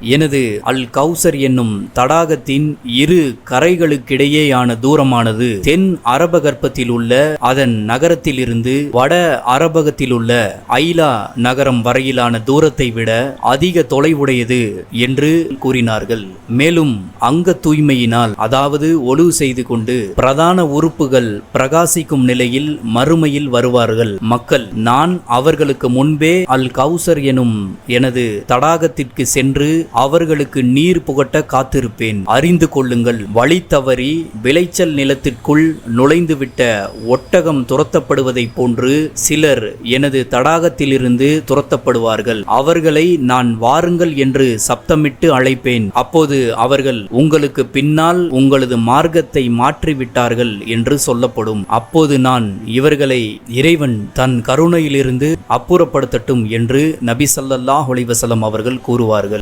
எனது அல் கௌசர் என்னும் தடாகத்தின் இரு கரைகளுக்கிடையேயான தூரமானது தென் அரபகற்பத்தில் உள்ள அதன் நகரத்திலிருந்து வட அரபகத்தில் உள்ள ஐலா நகரம் வரையிலான தூரத்தை விட அதிக தொலைவுடையது என்று கூறினார்கள். மேலும் அங்க தூய்மையினால் அதாவது ஒழு செய்து கொண்டு பிரதான உறுப்புகள் பிரகாசிக்கும் நிலையில் மறுமையில் வருவார்கள். மக்கள் நான் அவர்களுக்கு முன்பே அல் கௌசர் எனும் எனது தடாகத்திற்கு சென்று அவர்களுக்கு நீர் புகட்ட காத்திருப்பேன். அறிந்து கொள்ளுங்கள் வழி தவறி விளைச்சல் நிலத்திற்குள் நுழைந்துவிட்ட ஒட்டகம் துரத்தப்படுவதைப் போன்று சிலர் எனது தடாகத்திலிருந்து துரத்தப்படுவார்கள். அவர்களை நான் வாருங்கள் என்று சப்தமிட்டு அழைப்பேன். அப்போது அவர்கள் உங்களுக்கு பின்னால் உங்களது மார்க்கத்தை மாற்றிவிட்டார்கள் என்று சொல்லப்படும். அப்போது நான் இவர்களை இறைவன் தன் கருணையிலிருந்து அப்புறப்படுத்தட்டும் என்று நபி சல்லல்லாஹ் ஒளிவசலம் அவர்கள் கூறுவார்கள்.